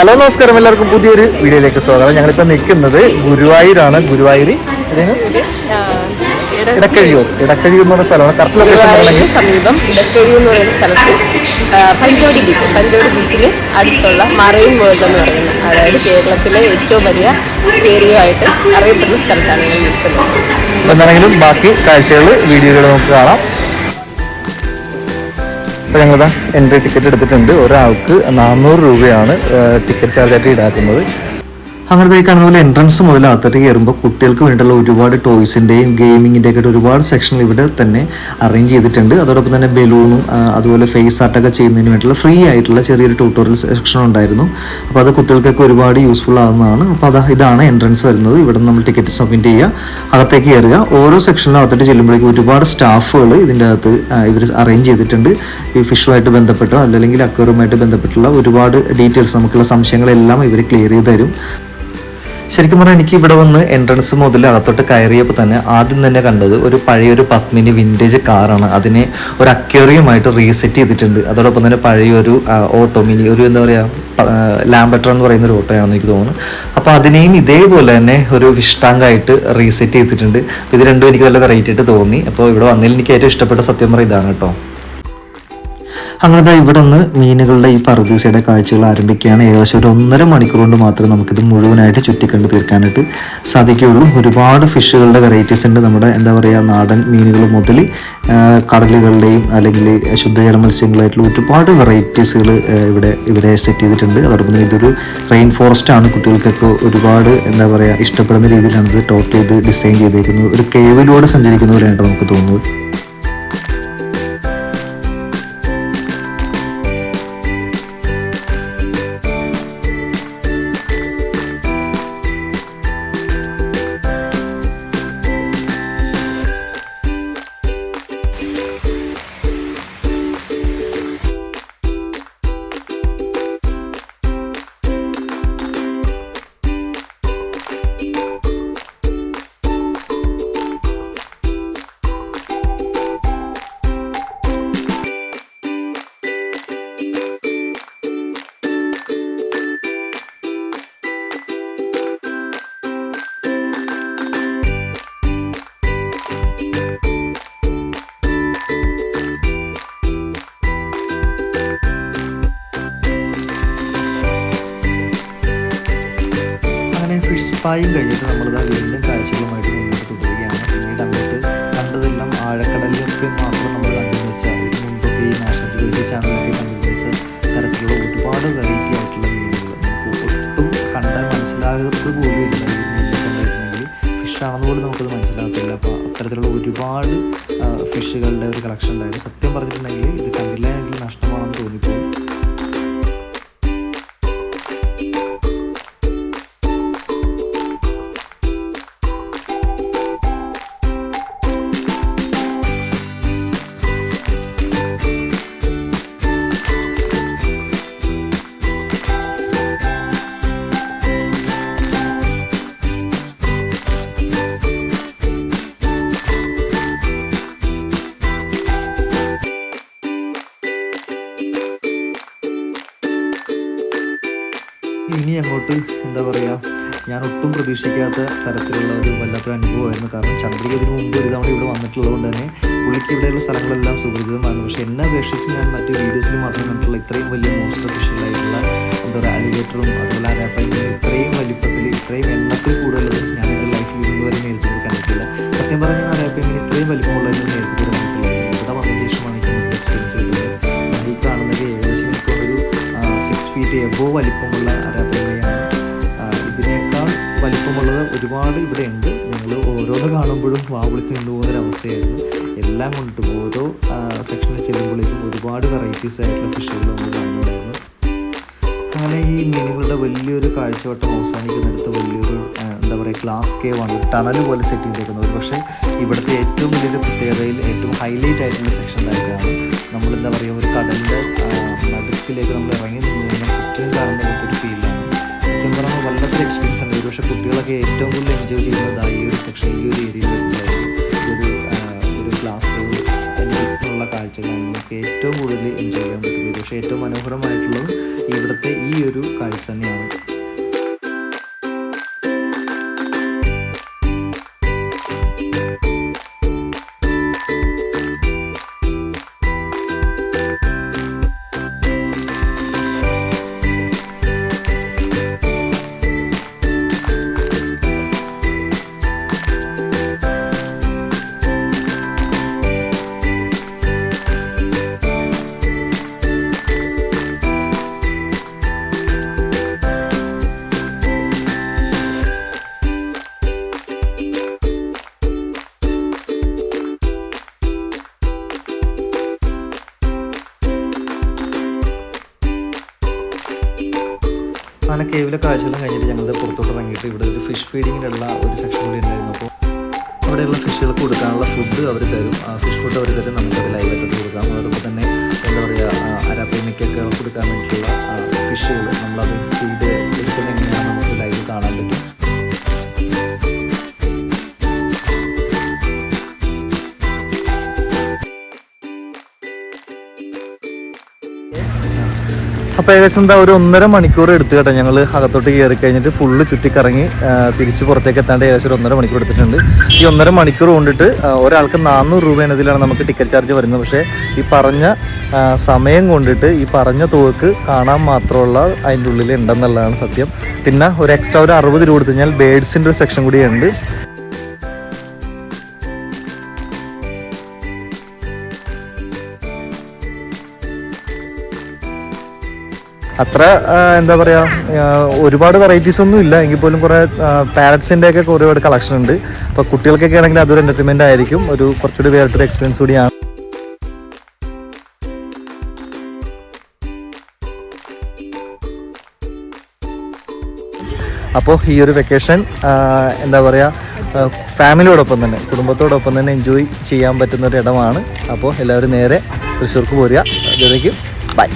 Hello നമസ്കാരം. എല്ലാവർക്കും പുതിയൊരു വീഡിയോയിലേക്ക് സ്വാഗതം. ഞങ്ങളിപ്പോൾ നിൽക്കുന്നത് ഗുരുവായൂരാണ്. ഗുരുവായൂർ ഇടക്കഴിയൂർ. ഇടക്കഴിയൂർ. എന്ന് പറഞ്ഞ സ്ഥലമാണ്. കറക്റ്റ് ലൊക്കേഷൻ സമീപം ഇടക്കഴി എന്ന് പറയുന്ന സ്ഥലത്ത് പഞ്ചോടി പഞ്ചവടി ബീച്ച് പഞ്ചവടി ബീച്ചിന് അടുത്തുള്ള മറൈൻ വേൾഡ് എന്ന് പറയുന്നത് അതായത് കേരളത്തിലെ ഏറ്റവും വലിയ ഏരിയയായിട്ട് അറിയപ്പെടുന്ന സ്ഥലത്താണ് ഞാൻ നിൽക്കുന്നത്. എന്താണെങ്കിലും ബാക്കി കാഴ്ചകൾ വീഡിയോകൾ നമുക്ക് കാണാം. അപ്പോൾ ഞങ്ങളിതാ എൻട്രി ടിക്കറ്റ് എടുത്തിട്ടുണ്ട്. ഒരാൾക്ക് നാനൂറ് രൂപയാണ് ടിക്കറ്റ് ചാർജായിട്ട് ഈടാക്കുന്നത്. അങ്ങനത്തെ ഈ കാണുന്ന പോലെ എൻട്രൻസ് മുതൽ അകത്തേക്ക് കയറുമ്പോൾ കുട്ടികൾക്ക് വേണ്ടിയിട്ടുള്ള ഒരുപാട് ടോയ്സിന്റെയും ഗെയിമിങ്ങിന്റെ ഒക്കെ ഒരുപാട് സെക്ഷൻ ഇവിടെ തന്നെ അറേഞ്ച് ചെയ്തിട്ടുണ്ട്. അതോടൊപ്പം തന്നെ ബലൂണും അതുപോലെ ഫേസ് ആർട്ടൊക്കെ ചെയ്യുന്നതിന് വേണ്ടിയിട്ടുള്ള ഫ്രീ ആയിട്ടുള്ള ചെറിയൊരു ട്യൂട്ടോറിയൽ സെക്ഷൻ ഉണ്ടായിരുന്നു. അപ്പോൾ അത് കുട്ടികൾക്കൊക്കെ ഒരുപാട് യൂസ്ഫുൾ ആകുന്നതാണ് അപ്പോൾ അതാ ഇതാണ് എൻട്രൻസ് വരുന്നത്. ഇവിടെ നമ്മൾ ടിക്കറ്റ് സബ്മിറ്റ് ചെയ്യുക. അകത്തേക്ക് കയറുക ഓരോ സെക്ഷനിലും അകത്തോട്ട് ചെല്ലുമ്പോഴേക്കും ഒരുപാട് സ്റ്റാഫുകൾ ഇതിന്റെ അകത്ത് ഇവർ അറേഞ്ച് ചെയ്തിട്ടുണ്ട്. ഈ ഫിഷുമായിട്ട് ബന്ധപ്പെട്ടോ അല്ലെങ്കിൽ അക്വറുമായിട്ട് ബന്ധപ്പെട്ടുള്ള ഒരുപാട് ഡീറ്റെയിൽസ് നമുക്കുള്ള സംശയങ്ങളെല്ലാം ഇവർ ക്ലിയർ ചെയ്ത് തരും. ശരിക്കും പറഞ്ഞാൽ എനിക്ക് ഇവിടെ വന്ന് എൻട്രൻസ് മുതൽ അകത്തോട്ട് കയറിയപ്പോൾ തന്നെ ആദ്യം തന്നെ കണ്ടത് ഒരു പഴയൊരു പത്മിനി വിന്റേജ് കാറാണ് അതിനെ ഒരു അക്വേറിയമായിട്ട് റീസെറ്റ് ചെയ്തിട്ടുണ്ട്. അതോടൊപ്പം തന്നെ പഴയൊരു ഓട്ടോ മിനി ഒരു എന്താ പറയുക ലാംബറ്റർ എന്ന് പറയുന്ന ഒരു ഓട്ടോയാണെന്ന് എനിക്ക് തോന്നുന്നു. അപ്പോൾ അതിനെയും ഇതേപോലെ തന്നെ ഒരു വിഷ്ടാങ്കായിട്ട് റീസെറ്റ് ചെയ്തിട്ടുണ്ട്. ഇത് രണ്ടും എനിക്ക് നല്ല വെറൈറ്റി ആയിട്ട് തോന്നി. അപ്പോൾ ഇവിടെ വന്നതിൽ എനിക്ക് ഏറ്റവും ഇഷ്ടപ്പെട്ട സത്യം പറ ഇതാണ് കേട്ടോ. അങ്ങനത്തെ ഇവിടെ നിന്ന് മീനുകളുടെ ഈ പറുദീസയുടെ കാഴ്ചകൾ ആരംഭിക്കുകയാണ്. ഏകദേശം ഒരു ഒന്നര മണിക്കൂർ കൊണ്ട് മാത്രമേ നമുക്കിത് മുഴുവനായിട്ട് ചുറ്റിക്കണ്ട് തീർക്കാനായിട്ട് സാധിക്കുകയുള്ളൂ. ഒരുപാട് ഫിഷുകളുടെ വെറൈറ്റീസ് ഉണ്ട്. നമ്മുടെ എന്താ പറയുക നാടൻ മീനുകൾ മുതൽ കടലുകളുടെയും അല്ലെങ്കിൽ ശുദ്ധജല മത്സ്യങ്ങളായിട്ടുള്ള ഒരുപാട് വെറൈറ്റീസുകൾ ഇവിടെ ഇവരെ സെറ്റ് ചെയ്തിട്ടുണ്ട്. അതോടൊപ്പം തന്നെ ഇതൊരു റെയിൻ ഫോറസ്റ്റ് ആണ്. കുട്ടികൾക്കൊക്കെ ഒരുപാട് എന്താ പറയുക ഇഷ്ടപ്പെടുന്ന രീതിയിലാണ് ഇത് ടോപ്പ് ചെയ്ത് ഡിസൈൻ ചെയ്തേക്കുന്നത്. ഒരു കേവിലൂടെ സഞ്ചരിക്കുന്ന പോലെയാണ് നമുക്ക് തോന്നുന്നത്. സ്പായും കഴിഞ്ഞിട്ട് നമ്മളിതാ വീണ്ടും കാഴ്ചകളുമായിട്ട് മുന്നോട്ട് തുടരുകയാണ് പിന്നീട് അങ്ങോട്ട് കണ്ടതെല്ലാം ആഴക്കടലിലൊക്കെ മാത്രം നമ്മൾ കണ്ടെന്ന് വെച്ചാൽ മുമ്പൊക്കെ ഈ നാഷണൽ ജിയോഗ്രഫി ചാനലൊക്കെ കണ്ടെന്ന് വെച്ചാൽ തരത്തിലുള്ള ഒരുപാട് വെറൈറ്റി ആയിട്ടുള്ള മീനുകൾ നമുക്ക് ഒട്ടും കണ്ടാൽ മനസ്സിലാകത്ത് പോലും ഇല്ല. ഫിഷാണെന്ന് പോലും നമുക്കത് മനസ്സിലാകത്തില്ല. അപ്പോൾ അത്തരത്തിലുള്ള ഒരുപാട് ഫിഷുകളുടെ ഒരു കളക്ഷൻ ഉണ്ടായിരുന്നു. സത്യം പറഞ്ഞിട്ടുണ്ടെങ്കിൽ ഇത് കണ്ടില്ല എങ്കിൽ നഷ്ടമാണെന്ന് തോന്നിപ്പോകും. അങ്ങോട്ട് എന്താ പറയുക ഞാൻ ഒട്ടും പ്രതീക്ഷിക്കാത്ത തരത്തിലുള്ള ഒരു വല്ലാത്തൊരു അനുഭവമായിരുന്നു. കാരണം ചന്ദ്രിക ഇതിനു മുമ്പ് ഒരു തവണ ഇവിടെ വന്നിട്ടുള്ളത് കൊണ്ട് തന്നെ പുള്ളിക്ക് ഇവിടെയുള്ള സ്ഥലങ്ങളെല്ലാം സുപരിചിതമായിരുന്നു. പക്ഷേ എന്നെ അപേക്ഷിച്ച് ഞാൻ മറ്റു വീഡിയോസിൽ മാത്രം കണ്ടിട്ടുള്ള ഇത്രയും വലിയ മോസ്റ്റ് അഫീഷ്യലായിട്ടുള്ള എന്താ പറയുക അലിഗേറ്ററും അതുപോലെ അരാപ്പയും ഇത്രയും വലിപ്പത്തിൽ ഇത്രയും എണ്ണത്തിൽ കൂടുതലത് വലിപ്പമുള്ളത് ഒരുപാട് ഇവിടെ ഉണ്ട്. ഞങ്ങൾ ഓരോന്ന് കാണുമ്പോഴും വാവിളിച്ച് നിന്ന് പോകുന്നൊരവസ്ഥയായിരുന്നു എല്ലാം കൊണ്ടും ഓരോ സെക്ഷനിൽ ചെല്ലുമ്പോഴേക്കും ഒരുപാട് വെറൈറ്റീസ് ആയിട്ടുള്ള ഫിഷുകൾ നമ്മൾ കാണുന്നുണ്ടായിരുന്നു അങ്ങനെ ഈ മീനുകളുടെ വലിയൊരു കാഴ്ചവട്ടം അവസാനിക്കുന്നിടത്ത് വലിയൊരു എന്താ പറയുക ഗ്ലാസ് ആണ്. ടണൽ പോലെ സെറ്റ് ചെയ്തേക്കുന്നത്. പക്ഷേ ഇവിടുത്തെ ഏറ്റവും വലിയൊരു പ്രത്യേകതയിൽ ഏറ്റവും ഹൈലൈറ്റ് ആയിട്ടുള്ള സെക്ഷൻ ആയിട്ടാണ് നമ്മൾ എന്താ പറയുക ഒരു കടലിന്റെ നടുക്കിലേക്ക് നമ്മൾ ഇറങ്ങി നിന്ന് ചുറ്റും ഒരുപക്ഷെ കുട്ടികളൊക്കെ ഏറ്റവും കൂടുതൽ എൻജോയ് ചെയ്യുന്നത് ഈ ഒരു സെക്ഷൻ ഈ ഒരു ഏരിയയിൽ ഒരു ഒരു ക്ലാസ് റൂം ചുറ്റുമുള്ള കാഴ്ചകളാണ് നമുക്ക് ഏറ്റവും കൂടുതൽ എൻജോയ് ചെയ്യാൻ പറ്റുന്നത്. പക്ഷേ ഏറ്റവും മനോഹരമായിട്ടുള്ളത് ഇവിടുത്തെ ഈ ഒരു കാഴ്ച തന്നെയാണ്. അങ്ങനെ കേവിലെ കാഴ്ചകളും കഴിഞ്ഞിട്ട് ഞങ്ങളുടെ പുറത്തോട്ട് ഇറങ്ങിയിട്ട് ഇവിടെ ഒരു ഫിഷ് ഫീഡിങ്ങിനുള്ള ഒരു സെക്ഷൻ കൂടി ഉണ്ടായിരുന്നു. അപ്പോൾ അവിടെയുള്ള ഫിഷുകൾക്ക് കൊടുക്കാനുള്ള ഫുഡ് അവർ തരും. ആ ഫിഷ് ഫുഡ് അവർ തരും. നമുക്കത് ലൈവായിട്ട് കൊടുക്കാം. അതോടൊപ്പം തന്നെ എന്താ പറയുക അരാപ്പേമിക്കൊക്കെ കൊടുക്കാൻ വേണ്ടിയിട്ടുള്ള ഫിഷുകൾ നമ്മളത് അപ്പോൾ ഏകദേശം എന്താ ഒരു ഒന്നര മണിക്കൂർ എടുത്തു കേട്ടോ ഞങ്ങൾ അകത്തോട്ട് കയറി കഴിഞ്ഞിട്ട് ഫുള്ള് ചുറ്റിക്കറങ്ങി കറങ്ങി തിരിച്ച് പുറത്തേക്ക് എത്താണ്ട് ഏകദേശം ഒരു ഒന്നര മണിക്കൂർ എടുത്തിട്ടുണ്ട്. ഈ ഒന്നര മണിക്കൂർ കൊണ്ടിട്ട് ഒരാൾക്ക് നാനൂറ് രൂപ എന്നതിലാണ് നമുക്ക് ടിക്കറ്റ് ചാർജ് വരുന്നത്. പക്ഷേ ഈ പറഞ്ഞ സമയം കൊണ്ടിട്ട് ഈ പറഞ്ഞ തുകക്ക് കാണാൻ മാത്രമുള്ള അതിന്റെ ഉള്ളിൽ ഉണ്ടെന്നുള്ളതാണ് സത്യം. പിന്നെ ഒരു എക്സ്ട്രാ ഒരു അറുപത് രൂപ കൊടുത്തു കഴിഞ്ഞാൽ ബേഡ്സിന്റെ ഒരു സെക്ഷൻ കൂടിയുണ്ട് അത്ര എന്താ പറയാ ഒരുപാട് വെറൈറ്റീസ് ഒന്നും ഇല്ല. എങ്കിൽ പോലും കുറെ പാരറ്റ്സിന്റെ ഒക്കെ ഒരുപാട് കളക്ഷൻ ഉണ്ട്. അപ്പോൾ കുട്ടികൾക്കൊക്കെ ആണെങ്കിൽ അതൊരു എന്റർടൈൻമെന്റ് ആയിരിക്കും. ഒരു കുറച്ചുകൂടി വേറിട്ടൊരു എക്സ്പീരിയൻസ് കൂടിയാണ്. അപ്പോൾ ഈ ഒരു വെക്കേഷൻ എന്താ പറയുക ഫാമിലിയോടൊപ്പം തന്നെ കുടുംബത്തോടൊപ്പം തന്നെ എൻജോയ് ചെയ്യാൻ പറ്റുന്ന ഒരു ഇടമാണ്. അപ്പോൾ എല്ലാവരും നേരെ തൃശ്ശൂർക്ക് പോരുക. അതുവരേക്കും ബൈ